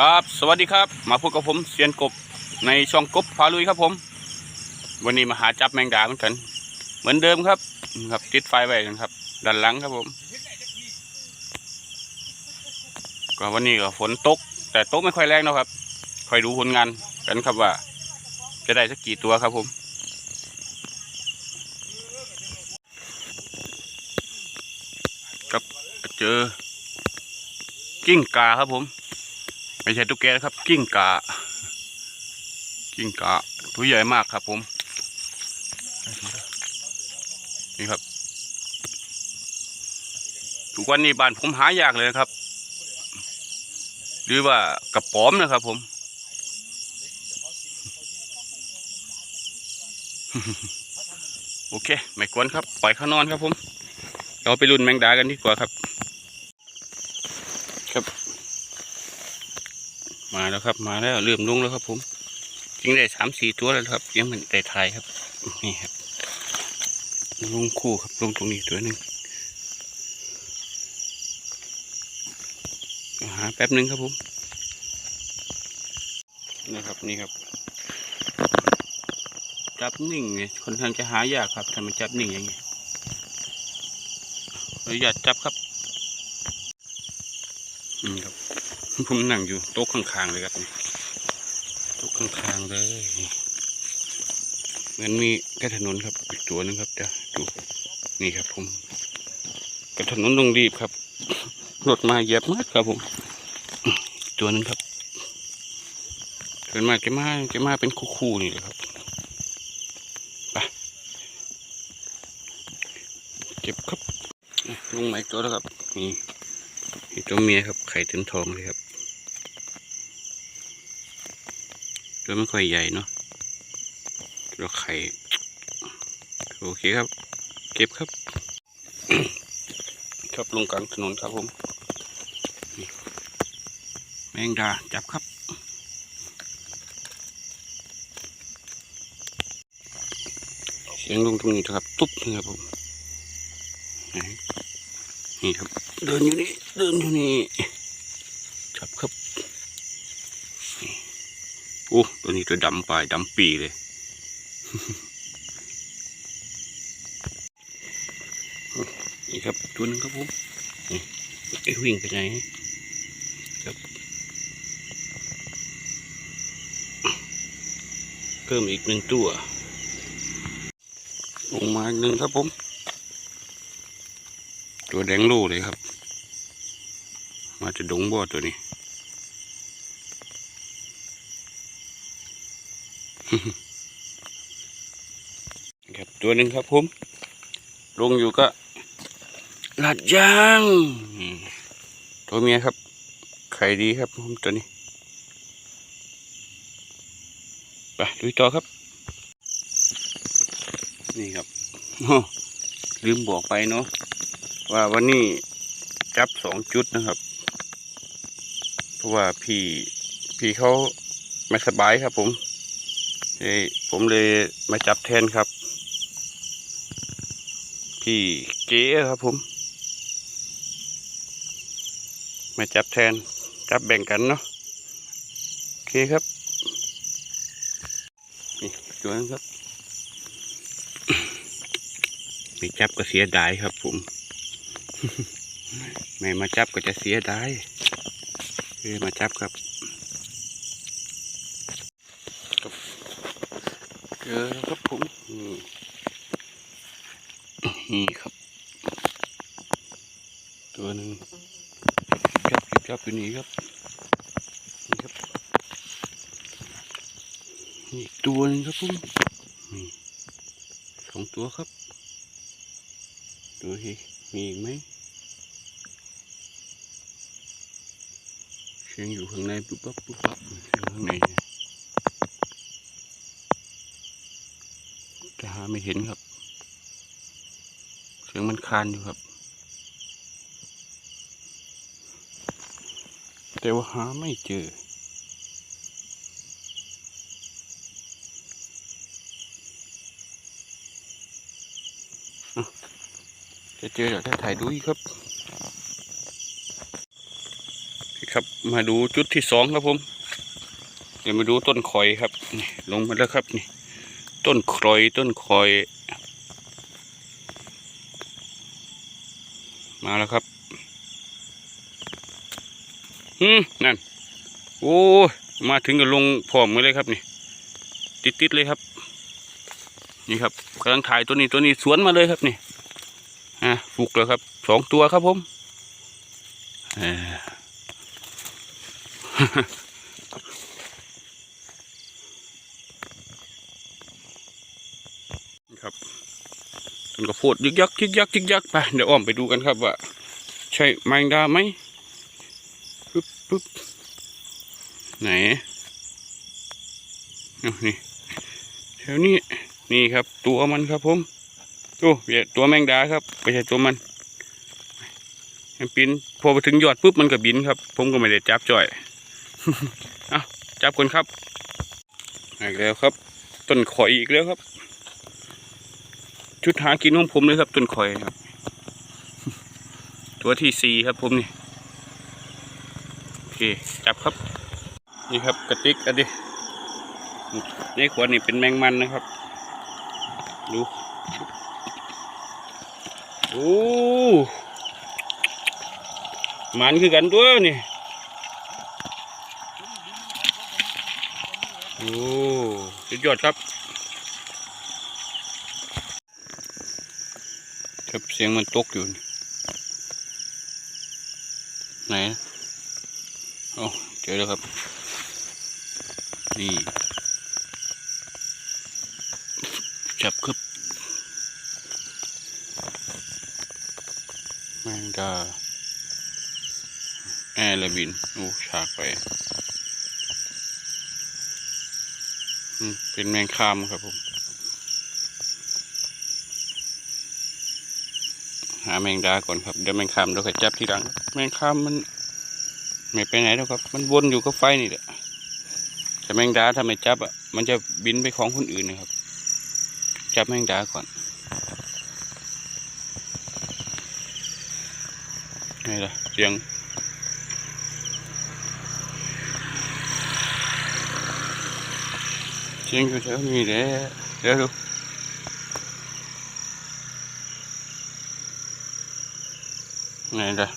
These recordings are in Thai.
ครับ สวัสดีครับ มาพบกับผมเซียนกบในช่องกบพาลุยครับผม วันนี้มาหาจับแมงดาเหมือนกัน เหมือนเดิมครับ ครับติดไฟไว้กันครับด้านหลังครับผม ก็วันนี้ก็ฝนตก แต่ตกไม่ค่อยแรงนะครับคอยดูผลงานกันครับว่า จะได้สักกี่ตัวครับผมครับเจอกิ้งกาครับผม ไม่ใช่ตุ๊กแกนะครับ กิ้งกากิ้งกาตัวใหญ่มากครับ ผม นี่ครับทุกวันนี้บ้านผมหายากเลยนะครับ หรือว่ากระป๋อมนะครับ ผมโอเค ไม่กวนครับ ปล่อยเขานอนครับผม เราไปรุ่นแมงดากันดีกว่าครับครับ มาแล้วครับ มาแล้วเริ่มลงแล้วครับ ผมยิงได้สามสี่ตัวแล้วครับยังเหมือนได้ทายครับนี่ครับลงคู่ครับลงตรงนี้ตัวหนึ่งหาแป๊บหนึ่งครับผมนะครับนี่ครับ จับนิ่งไงคนทางจะหายากครับถ้ามันจับนิ่งอย่างนี้ขออนุญาจับครับอืมครับ ผมนั่งอยู่โต๊ะข้างๆเลยครับโต๊ะข้างๆเลย เหมือนมีกระถนนครับอีกตัวนึงครับเดี๋ยวดูนี่ครับผมกระถนนลงรีบครับรถมาเหยียบมากครับผมตัวนึงครับเกินมาแกมาแกมาเป็นคู่ๆนี่เลยครับไปเก็บครับลงมาอีกตัวแล้วครับนี่ตัวเมียครับไข่ถึงทองเลยครับ ตัวไม่ค่อยใหญ่เนาะตัวไข่โอเคครับ เก็บครับ ครับลงกลางถนนครับผมแมงดาจับครับเสียงลงตรงนี้นะครับ ตุ๊บนี่ครับผมนี่ครับ เดินอยู่นี่ เดินอยู่นี่ จับครับนี่ โอ้ ตัวนี้ตัวดำปลายดำปีเลย นี่ครับตัวหนึงครับผมไอ้วิ่งไปไหนครับ เพิ่มอีกหนึ่งตัว ลงมาอีกหนึ่งครับผม ตัวแดงโล่เลยครับ มาจะดงบ่อตัวนี้ ครับตัวหนึ่งครับผมลงอยู่ก็ลาดยางตัวเมียครับ ไข่ดีครับผมตัวนี้ไปดูต่อครับ นี่ครับลืมบอกไปเนาะว่าวันนี้จับสองจุดนะครับ เพราะว่าพี่พี่เขาไม่สบายครับผม ผมเลยมาจับแทนครับ พี่เก๋ครับผม มาจับแทน จับแบ่งกันเนาะโอเคครับนี่ตัวนั้นครับไม่จับก็เสียดายครับผม ไม่มาจับก็จะเสียดายเออมาจับครับครับ จอแล้วครับผมนี่นี่ครับ ตัวหนึ่งจับจับอยู่นี่ครับนี่ครับนี่อีกตัวหนึงครับผมนี่สองตัวครับดูสิมีอีกไหมเสียงอยู่ข้างในปุ๊บปั๊บปุ๊บปั๊บเสียงข้างในแต่หาไม่เห็นครับ เสียงมันคานอยู่ครับ แต่ว่าหาไม่เจอ จะเจอเดี๋ยวจากถ่ายดูอีกครับครับมาดูจุดที่สองครับผม เดี๋ยวมาดูต้นคอยครับลงมาแล้วครับนี่ ต้นคอยต้นคอย มาแล้วครับอืมนั่น โอ้มาถึงก็ลงพร้อมกันเลยครับนี่ ติดๆเลยครับ นี่ครับกำลังถ่ายตัวนี้ตัวนี้สวนมาเลยครับนี่อะฟุกแล้วครับสองตัวครับผมเอ่อ ครับต้นกระโพดยึกยักยึกยักยึกยักไปเดี๋ยวอ้อมไปดูกันครับว่า ใช่แมงดาไหมปึ๊บปึ๊บไหนเอานี่แถวนี้นี่ครับ ตัวมันครับผมโอ้ยตัวแมงดาครับไม่ใช่ตัวมันมันปีนพอไปถึงยอดปุ๊บมันก็บินครับ ผมก็ไม่ได้จับจ่อยเอาจับคนครับอีกแล้วครับ ต้นข่อยอีกแล้วครับ ชุดหากินของผมเลยครับต้นข่อยครับ ตัวที่สี่ครับผมนี่โอเคจับครับ นี่ครับกระติกอันนี้ในขวดนี่เป็นแมงมันนะครับ ดูโอ้มันคือกันตัวนี่โอ้สุดยอดครับ ครับเสียงมันตกอยู่นี่ไหนโอ้เจอแล้วครับ นี่จับครับแมงดาแอร์ละบินโอ้ฉากไปเป็นแมงคามครับผมาแมงดาก่อนครับเดี๋ยวแมงคามเราค่อยจับทีหลังแมงคามมันไม่ไปไหนแล้วครับ มันวนอยู่กับไฟนี่แหละแต่แมงดาถ้าไม่จับอะมันจะบินไปของคนอื่นนะครับ จับแมงดาก่อนไงล่ะเสียงเสียงอยู่แถวนี้แหละเดี๋ยวดู ไงล่ะ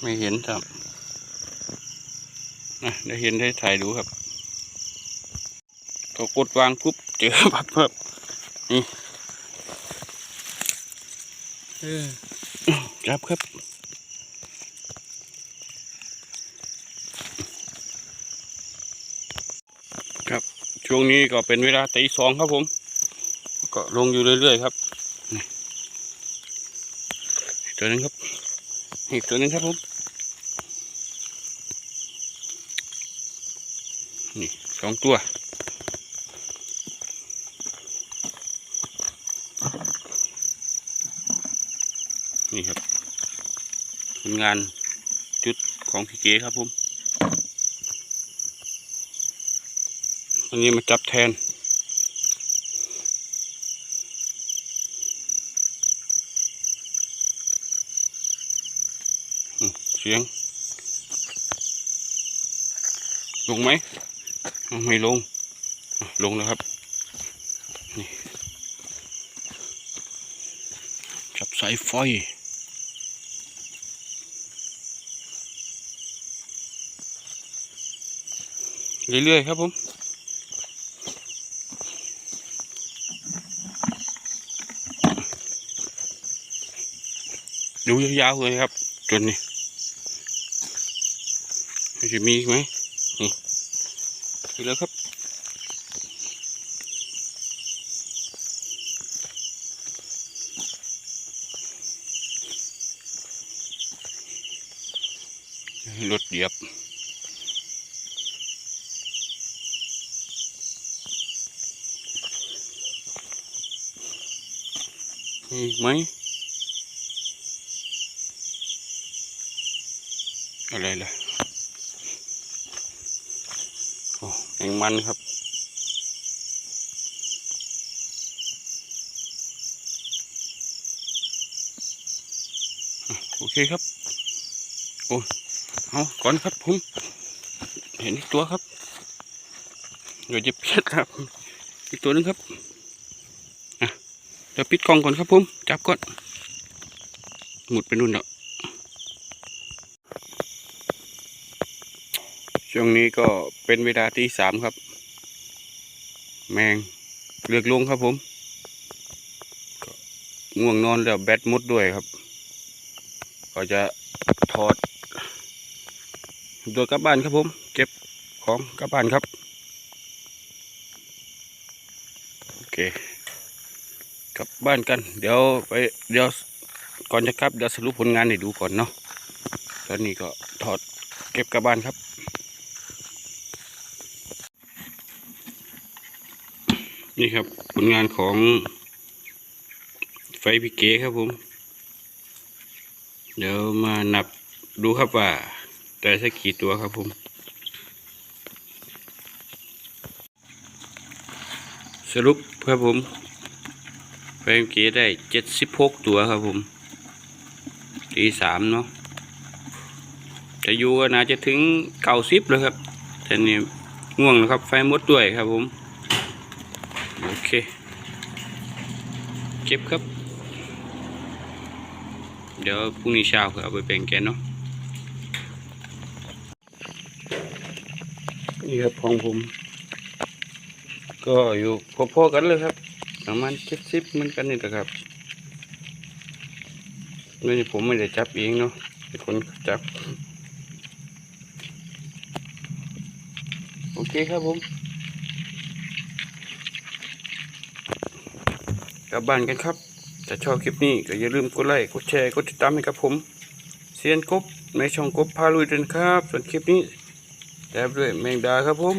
ไม่เห็นครับนะเดี๋ยวเห็นได้ถ่ายดูครับพอกดวางปุ๊บเจอปักเพิ่มนี่เออจับครับครับช่วงนี้ก็เป็นเวลาตีสองครับผม ก็ลงอยู่เรื่อยๆครับ ตัวนึงครับอีกตัวนึงครับผมนี่สองตัวนี่ครับผลงานจุดของพี่เก๋ครับผมวันนี้มาจับแทน เสียง ลงไหม ไม่ลง ลงแล้วครับ นี่ จับสายไฟเรื่อยๆครับผมดูยาวๆเลยครับ จนนี่มันจะมีไหมนี่ดูแล้วครับรถเหยียบอีกไหม อะไรล่ะโอ้แมงมันครับ โอเคครับ โอ้เอาก่อนครับผมเห็นตัวครับ เดี๋ยวจะเพียดครับ อีกตัวหนึงครับอะเดี๋ยวปิดกล้องก่อนครับผม จับก่อน หมุดไปนู่นเนาะ ช่วงนี้ก็เป็นเวลาที่สามครับ แมงเลือกลงครับผมง่วงนอนแล้วแบตหมดด้วยครับ ก็จะถอดตัวกลับบ้านครับผม เก็บของกลับบ้านครับ โอเคกลับบ้านกัน เดี๋ยวไปเดี๋ยวก่อนจะกลับเดี๋ยวสรุปผลงานให้ดูก่อนเนาะตอนนี้ก็ถอดเก็บกลับบ้านครับ นี่ครับผลงานของไฟพิเกครับผม เดี๋ยวมานับดูครับว่าได้สักกี่ตัวครับผม สรุปครับผมไฟพิเกได้เจ็ดสิบหกตัวครับผมตีสามเนาะจะอยู่ก็น่าจะถึงเก้าสิบเลยครับแต่นี่ง่วงนะครับ ไฟหมดด้วยครับผม โอเค เก็บครับ เดี๋ยวพรุ่งนี้เช้าก็เอาไปแบ่งแกนเนาะนี่ครับของผม ก็อยู่พอๆกันเลยครับประมาณเจ็ดสิบเหมือนกันนี่แหละครับนี่ผมไม่ได้จับเองเนาะเป็นคนจับ โอเคครับผม กลับบ้านกันครับถ้าชอบคลิปนี้ก็อย่าลืมกดไลค์กดแชร์กดติดตามให้กับผม เซียนกบในช่องกบพาลุยเดินครับ ส่วนคลิปนี้แอบด้วยแมงดาครับผม